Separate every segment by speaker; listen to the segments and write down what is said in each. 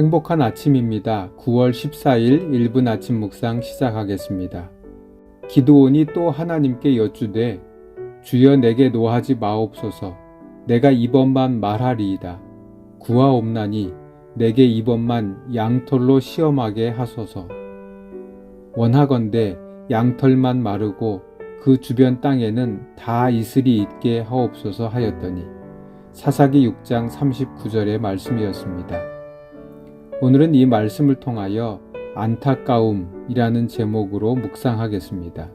Speaker 1: 행복한 아침입니다. 9월 14일 1분 아침 묵상 시작하겠습니다. 기도원이 또 하나님께 여쭈되 주여 내게 노하지 마옵소서 내가 이번만 말하리이다. 구하옵나니 내게 이번만 양털로 시험하게 하소서. 원하건대 양털만 마르고 그 주변 땅에는 다 이슬이 있게 하옵소서 하였더니 사사기 6장 39절의 말씀이었습니다. 오늘은 이 말씀을 통하여 안타까움이라는 제목으로 묵상하겠습니다.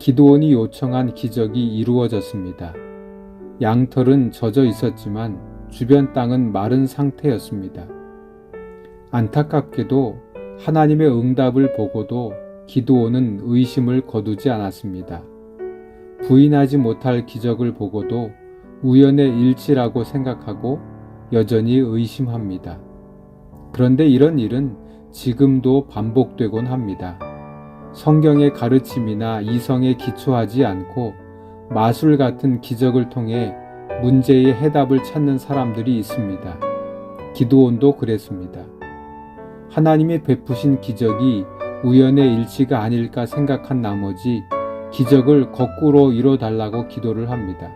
Speaker 1: 기도원이 요청한 기적이 이루어졌습니다. 양털은 젖어 있었지만 주변 땅은 마른 상태였습니다. 안타깝게도 하나님의 응답을 보고도 기도원은 의심을 거두지 않았습니다. 부인하지 못할 기적을 보고도 우연의 일치라고 생각하고 여전히 의심합니다. 그런데 이런 일은 지금도 반복되곤 합니다. 성경의 가르침이나 이성에 기초하지 않고 마술 같은 기적을 통해 문제의 해답을 찾는 사람들이 있습니다. 기도원도 그랬습니다. 하나님이 베푸신 기적이 우연의 일치가 아닐까 생각한 나머지 기적을 거꾸로 이뤄달라고 기도를 합니다.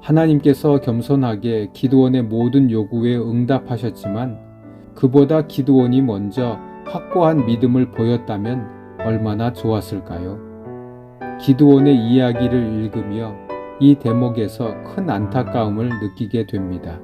Speaker 1: 하나님께서 겸손하게 기도원의 모든 요구에 응답하셨지만 그보다 기도원이 먼저 확고한 믿음을 보였다면 얼마나 좋았을까요? 기도원의 이야기를 읽으며 이 대목에서 큰 안타까움을 느끼게 됩니다.